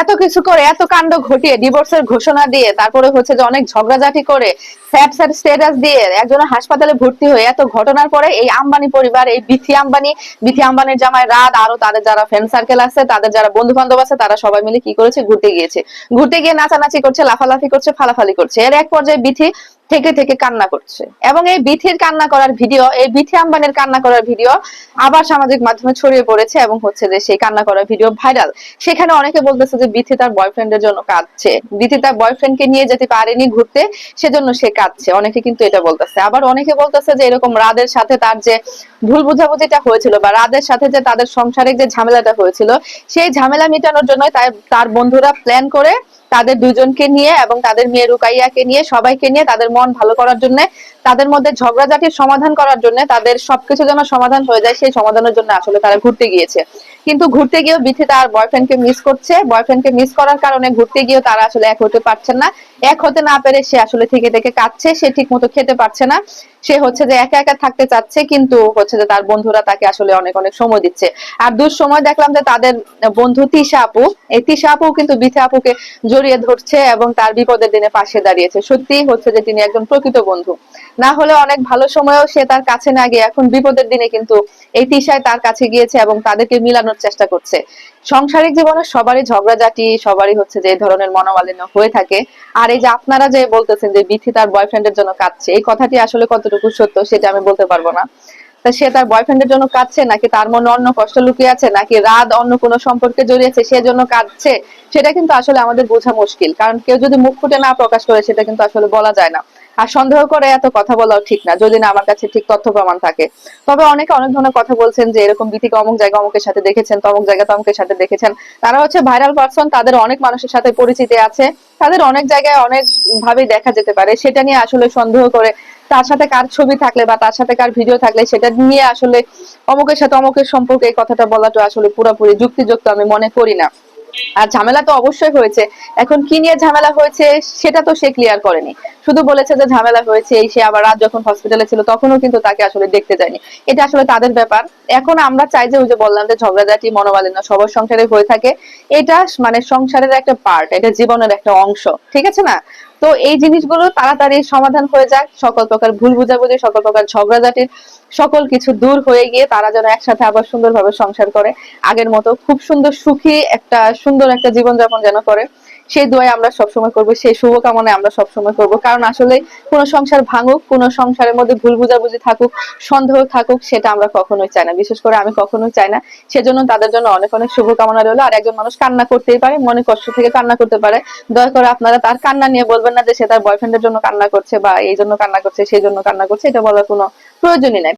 এত কিছু করে, এত কাণ্ড ঘটিয়ে ডিভোর্সের ঘোষণা দিয়ে, তারপরে হচ্ছে যে অনেক ঝগড়াঝাটি করে স্যাড স্যাড স্টেটাস দিয়ে, একজন হাসপাতালে ভর্তি হয়ে এত ঘটনার পরে এই আম্বানি পরিবার, এই বিথি আম্বানি, বিথি আম্বানির জামায় রাত আরও তাদের যারা ফ্রেন্ড সার্কেল আছে, তাদের যারা বন্ধু বান্ধব আছে, তারা সবাই মিলে কি করেছে? ঘুরতে গিয়েছে। ঘুরতে গিয়ে নাচানাচি করছে, লাফালাফি করছে, ফালাফালি করছে। এর এক পর্যায়ে বিথি থেকে থেকে কান্না করছে। এবং এই বিথির কান্না করার ভিডিও, এই বিথি আম্বানির কান্না করার ভিডিও আবার সামাজিক মাধ্যমে ছড়িয়ে পড়েছে এবং হচ্ছে যে সেই কান্না করার ভিডিও ভাইরাল। সেখানে অনেকে বলতেছে যে বিথি তার বয়ফ্রেন্ডের জন্য কাঁদছে। বিথি তার বয়ফ্রেন্ডকে নিয়ে যেতে পারেনি ঘুরতে, সেজন্য সে কাঁদছে। অনেকে কিন্তু এটা বলতেছে। আবার অনেকে বলতেছে যে এরকম রাদের সাথে তার যে ভুল বুঝাবুঝিটা হয়েছিল বা রাদের সাথে যে তাদের সংসারিক যে ঝামেলাটা হয়েছিল, সেই ঝামেলা মেটানোর জন্য তার বন্ধুরা প্ল্যান করে তাদের দুজনকে নিয়ে এবং তাদের মেয়ে রুকাইয়াকে নিয়ে সবাইকে নিয়ে তাদের মন ভালো করার জন্য, তাদের মধ্যে ঝগড়াঝাটির সমাধান করার জন্য, তাদের সবকিছু যেন সমাধান হয়ে যায়, সেই সমাধানের জন্য আসলে তারা ঘুরতে গিয়েছে। কিন্তু ঘুরতে গিয়েও বিথি তার বয়ফ্রেন্ডকে মিস করছে। বয়ফ্রেন্ডকে মিস করার কারণে ঘুরতে গিয়েও তারা আসলে এক হতে পারছেন না। এক হতে না পেরে সে আসলে থেকে থেকে কাঁদছে, সে ঠিক মতো খেতে পারছে না। সে হচ্ছে যে একা একা থাকতে চাচ্ছে, কিন্তু হচ্ছে যে তার বন্ধুরা তাকে আসলে অনেক অনেক সময় দিচ্ছে। আর দূর সময় দেখলাম যে তাদের বন্ধু তিশা আপু, এই তিশা আপু কিন্তু বিথা আপুকে জড়িয়ে ধরছে এবং তার বিপদের দিনে পাশে দাঁড়িয়েছে। সত্যি হচ্ছে যে তিনি একজন প্রকৃত বন্ধু। না হলে অনেক ভালো সময়েও সে তার কাছে না গিয়ে এখন বিপদের দিনে কিন্তু এই তিশায় তার কাছে গিয়েছে এবং তাদেরকে মিলানোর চেষ্টা করছে। সাংসারিক জীবনে সবারই ঝগড়াঝাটি, সবারই হচ্ছে যে ধরনের মনোমালিন্য হয়ে থাকে। আর এই যে আপনারা যে বলতেছেন যে বিথি তার বয়ফ্রেন্ডের জন্য কাঁদছে, এই কথাটি আসলে কতটুকু সত্য সেটা আমি বলতে পারব না। তা সে তার বয়ফ্রেন্ডের জন্য কাঁদছে নাকি তার মনে অন্য কষ্ট লুকিয়ে আছে, নাকি রাত অন্য কোনো সম্পর্কে জড়িয়েছে সেজন্য কাঁদছে? সেটা কিন্তু আসলে আমাদের বোঝা মুশকিল। কারণ কেউ যদি মুখ ফুটে না প্রকাশ করে, সেটা কিন্তু আসলে বলা যায় না। আর সন্দেহ করে এত কথা বলাও ঠিক না, যদি না আমার কাছে ঠিক তথ্য প্রমাণ থাকে। তবে অনেকে অনেক ধরনের কথা বলছেন যে এরকম বিথিকে অমুক জায়গা অমুকের সাথে দেখেছেন, তমুক জায়গা তমুকের সাথে দেখেছেন। তারা হচ্ছে ভাইরাল পার্সন তাদের অনেক মানুষের সাথে পরিচিতি আছে, তাদের অনেক জায়গায় অনেক ভাবেই দেখা যেতে পারে। সেটা নিয়ে আসলে সন্দেহ করে তার সাথে কার ছবি থাকলে বা তার সাথে কার ভিডিও থাকলে সেটা নিয়ে আসলে অমুকের সাথে অমুকের সম্পর্কে এই কথাটা বলাটা আসলে পুরোপুরি যুক্তিযুক্ত আমি মনে করি না। আর ঝামেলা তো অবশ্যই হয়েছে। এখন কি নিয়ে ঝামেলা হয়েছে সেটা তো সে ক্লিয়ার করেনি। শুধু বলেছে যে ঝামেলা হয়েছে, এই সে আবার রাত যখন হসপিটালে ছিল তখনও কিন্তু তাকে আসলে দেখতে যায়নি। এটা আসলে তাদের ব্যাপার। এখন আমরা চাই যে ওই যে বললাম যে ঝগড়াঝাটি, মনোমালিন্য সবার সংসারে হয়ে থাকে। এটা মানে সংসারের একটা পার্ট এটা জীবনের একটা অংশ। ঠিক আছে না? তো এই জিনিসগুলো তাড়াতাড়ি সমাধান হয়ে যাক। সকল প্রকার ভুল বুঝাবুঝি, সকল প্রকার ঝগড়াঝাটির সকল কিছু দূর হয়ে গিয়ে তারা যেন একসাথে আবার সুন্দরভাবে সংসার করে। আগের মতো খুব সুন্দর সুখী একটা, সুন্দর একটা জীবনযাপন যেন করে। সেই দোয়াই আমরা সবসময় করব, সেই শুভকামনায় আমরা সবসময় করব। কারণ আসলে কোন সংসার ভাঙুক, কোন সংসারের মধ্যে ভুল বুঝাবুঝি থাকুক, সন্দেহ থাকুক, সেটা আমরা কখনোই চাই না। বিশেষ করে আমি কখনোই চাই না। সেজন্য তাদের জন্য অনেক অনেক শুভকামনা রইল। আর একজন মানুষ কান্না করতেই পারে, মনে কষ্ট থেকে কান্না করতে পারে। দয়া করে আপনারা তার কান্না নিয়ে বলবেন না যে সে তার বয়ফ্রেন্ডের জন্য কান্না করছে বা এই জন্য কান্না করছে, সেই জন্য কান্না করছে, এটা বলার কোনো প্রয়োজনই নাই।